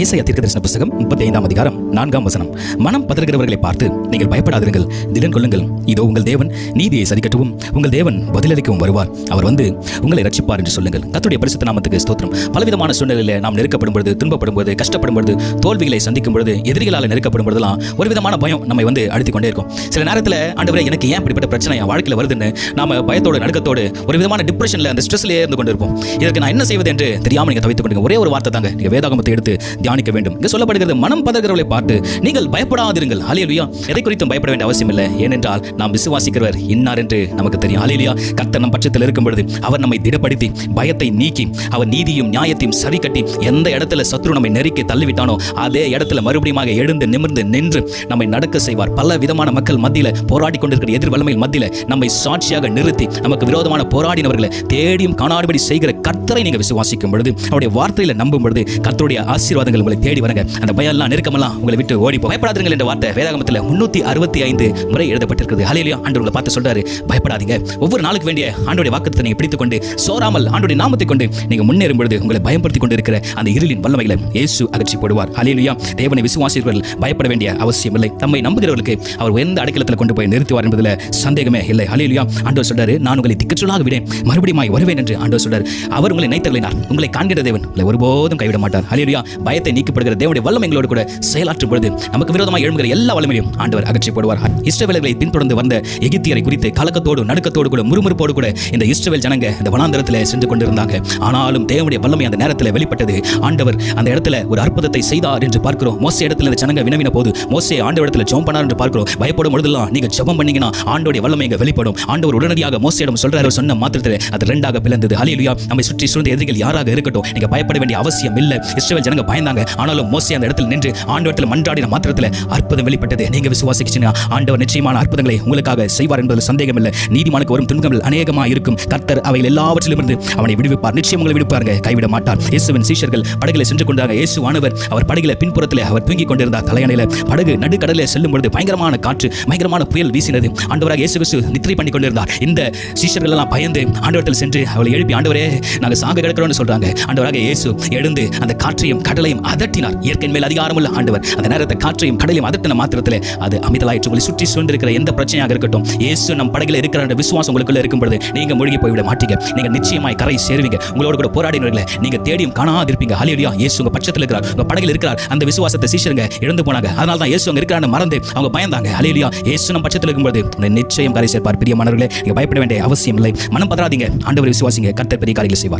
ஏசாயா தீர்க்கதரிசன புஸ்தகம் முப்பத்தி ஐந்தாம் அதிகாரம் நான்காம் வசனம். மனம் பதறுகிறவர்களை பார்த்து நீங்கள் பயப்படாதீர்கள் திடன் கொள்ளுங்கள். இதோ உங்கள் தேவன் நீதியை சரிக்கட்டவும் உங்கள் தேவன் பதிலளிக்கவும் வருவார். அவர் வந்து உங்களை ரட்சிப்பார் என்று சொல்லுங்கள். கத்துடைய பரிசுத்த நாமத்துக்கு ஸ்தோத்திரம். பலவிதமான சூழ்நிலையில் நாம் நெருக்கப்படும் பொழுது துன்பப்படும் பொழுது கஷ்டப்படும் பொழுது தோல்விகளை சந்திக்கும் பொழுது எதிரிகளால் நெருக்கப்படும் பொழுதெல்லாம் ஒரு விதமான பயம் நம்மை வந்து அழுத்திக் கொண்டே இருக்கும். சில நேரத்தில் ஆண்டவரே எனக்கு ஏன் இப்படிப்பட்ட பிரச்சனை என் வாழ்க்கையில் வருதுன்னு நாம பயத்தோடு நடுக்கத்தோடு ஒரு விதமான டிப்ரெஷனில் அந்த ஸ்ட்ரெஸ்லேயே இருந்து கொண்டு இருப்போம் இதற்கு நான் என்ன செய்வது என்று தெரியாமல் நீங்கள் தவித்துக் கொண்டு ஒரே ஒரு வார்த்தை தாங்க. நீங்கள் வேதாகமத்தை எடுத்து தியானிக்க வேண்டும் இங்கே சொல்லப்படுகிறது மனம் பதறுகிறவர்களை பார்த்து நீங்கள் பயப்படாதிருங்கள். அலையலியா எதை குறித்தும் பயப்பட வேண்டிய அவசியம் இல்லை. ஏனென்றால் நாம் விசுவாசிக்கிறவர் இன்னார் என்று நமக்கு தெரியும். அலையலியா கர்த்தர் நம் பட்சத்தில் இருக்கும் பொழுது அவர் நம்மை திடப்படுத்தி பயத்தை நீக்கி அவர் நீதியும் நியாயத்தையும் சரி கட்டி எந்த இடத்துல சத்ரு நம்மை நெருக்கி தள்ளிவிட்டானோ அதே இடத்துல மறுபடியும் எழுந்து நிமிர்ந்து நின்று நம்மை நடக்க செய்வார். பல விதமான மக்கள் மத்தியில் போராடி கொண்டிருக்கிற எதிர் வல்லமையில் மத்தியில் நம்மை சாட்சியாக நிறுத்தி நமக்கு விரோதமான போராடினவர்களை தேடியும் காணாடுபடி செய்கிற கர்த்தரை நீங்கள் விசுவாசிக்கும் பொழுது அவருடைய வார்த்தையில நம்பும் பொழுது கர்த்தருடைய ஆசீர்வாதங்கள் உங்களை தேடி வரங்க அந்த பயம்லாம் நெருக்கமெல்லாம் உங்களை விட்டு ஓடி பயப்படாதீர்கள் என்ற வார்த்தை வேதாகமத்தில் முன்னூத்தி அறுபத்தி ஐந்து முறை எழுதப்பட்டிருக்கிறது. ஹலையிலையும் ஆண்டு உங்களை பார்த்து சொல்றாரு. பயப்படாதீங்க. ஒவ்வொரு நாளுக்கு வேண்டிய ஆண்டோடைய வாக்கத்தை நீங்க பிடித்துக் கொண்டு சோராமல் ஆண்டுடைய நாமத்தை கொண்டு நீங்க முன்னேறும் பொழுது உங்களை பயன்படுத்தி கொண்டு இருக்கிற அந்த இருளின் வல்லமைகளை இயேசு அகற்றி போடுவார். ஹலையிலையா தேவனை விசுவாசிகள் பயப்பட வேண்டிய அவசியம் இல்லை. தம்மை நம்புகிறவர்களுக்கு அவர் எந்த அடைக்கலத்தில் கொண்டு போய் நிறுத்துவார் என்பதில் சந்தேகமே இல்லை. ஹலையிலையா ஆண்டவர் சொல்றாரு நான் உங்களை திக்கச்சொல்லாக விடேன். மறுபடியும் வருவேன் என்று ஆண்டவர் சொல்றார். அவர் உங்களை நினைத்தவர்களினார் உங்களை காண்கிற தேவன் உங்களை ஒருபோதும் கைவிட மாட்டார். ஹலையிலையா பயத்தை நீக்கப்படுகிற தேவனுடைய வல்லமை எங்களோடு கூட செயலாற்றும் பொழுது நமக்கு விரோதமாக எழும்புகிற எல்லா வல்லமையும் ஆண்டவர் அகற்றி போடுவார் இஸ்ரவேலர்களை பின்தொடர்ந்து வந்த எகிப்தியரை குறித்து கலக்கத்தோடு நடுக்கத்தோடு கூட முறுமுறுப்போடு கூட இந்த இஸ்ரவேல் ஜனங்க இந்த வனாந்தரத்தில் சென்று கொண்டிருந்தாங்க. ஆனாலும் தேவனுடைய வல்லமை அந்த நேரத்தில் வெளிப்பட்டது. ஆண்டவர் அந்த இடத்துல ஒரு அற்புதத்தை செய்தார் என்று பார்க்கிறோம். மோசே இடத்துல இந்த ஜனங்க வினவின போது மோசே ஆண்டவர் இடத்துல ஜெபம் பண்ணார் என்று பார்க்கிறோம். பயப்படும் பொழுதெல்லாம் நீங்க ஜெபம் பண்ணீங்கன்னா ஆண்டோடைய வல்லமை இங்க வெளிப்படும். ஆண்டவர் உடனடியாக மோசையிடம் சொல்றாரு சொன்ன மாத்திரத்தில் அது ரெண்டாக பிளந்தது. ஹalleluya. நம்மை சுற்றி சூழ்ந்த எதிரிகள் யாராக இருக்கட்டும் நீங்க பயப்பட வேண்டிய அவசியம் இல்லை. இஸ்ரேல் ஜனங்க பயந்தாங்க. ஆனாலும் மோசே அந்த இடத்துல நின்று ஆண்டவரத்தில் மன்றாடின மாத்திரத்தில் அற்புதம் வெளிப்பட்டது. நீங்க விசுவாசிக்கிச்சுன்னா ஆண்டவர் நிச்சயமான அற்புதங்களை உங்களுக்காக செய்வார் என்பதில் சந்தேகம் இல்லை நீதிமானுக்கு வரும் துன்பங்கள் அநேகமாக இருக்கும். கர்த்தர் அவையில் எல்லாவற்றிலும் இருந்து அவனை விடுவிப்பார். நிச்சயம் உங்களை விடுப்பாருங்க. கைவிட மாட்டார். இயேசுவின் சீஷர்கள் படகுல சென்று கொண்டாங்க இயேசு ஆனவர் அவர் படகுல பின்புறத்தில் அவர் தூங்கிக் கொண்டிருந்தார். தலையணையில படகு நடுக்கடலில் செல்லும் பொழுது பயங்கரமான காற்று பயங்கரமான புயல் வீசினது. ஆண்டவராக இயேசு கிறிஸ்து நித்திரை பண்ணி கொண்டிருந்தார். இந்த சீஷர்கள் எல்லாம் பயந்து ஆண்டவரத்தில் சென்று அவளை எழுப்பி ஆண்டவரே நாங்க சாக கிடக்கிறோம்னு சொல்றாங்க. ஆண்டவராக இயேசு எழுந்து அந்த காற்றையும் கடலையும் அதட்டினார். இயற்கை மேல் அதிகாரமுள்ள ஆண்டவர். அந்த நேரத்தை காற்றையும் கடலையும் அதட்டின மாத்திரத்தில் அது அமிதலாயிற்று உங்களை சுற்றி சூழ்ந்திருக்கிற எந்த பிரச்சனையாக இருக்கட்டும் இயேசு நம் படகில் இருக்கிற அந்த விசுவாசம் உங்களுக்குள்ள இருக்கும் பொழுது நீங்க மூழ்கி போய்விட மாட்டீங்க. நீங்க நிச்சயமாய் கரை சேருவீங்க. உங்களோட கூட போராடினவர்களை நீங்க தேடியும் காணாதிருப்பீங்க. ஹalleluya இயேசு உங்க பட்சத்தில் இருக்கிறார். உங்க படகில் இருக்கிறார். அந்த விசுவாசத்தை சீசருங்க இழந்து போனாங்க. அதனால தான் இயேசு அங்க இருக்கிறான்னு மறந்து அவங்க பயந்தாங்க. ஹalleluya இயேசு நம் பட்சத்தில் இருக்கும்போது நிச்சயம் கரை சேர்ப்பார். பிரியமானவர்களே நீங்க பயப்பட வேண்டிய அவசியம் இல்லை மனம் பதறாதீங்க. ஆண்டவர் விசுவாசிங்க. கர்த்தர் பெரிய காரியங்களை செய்வார்.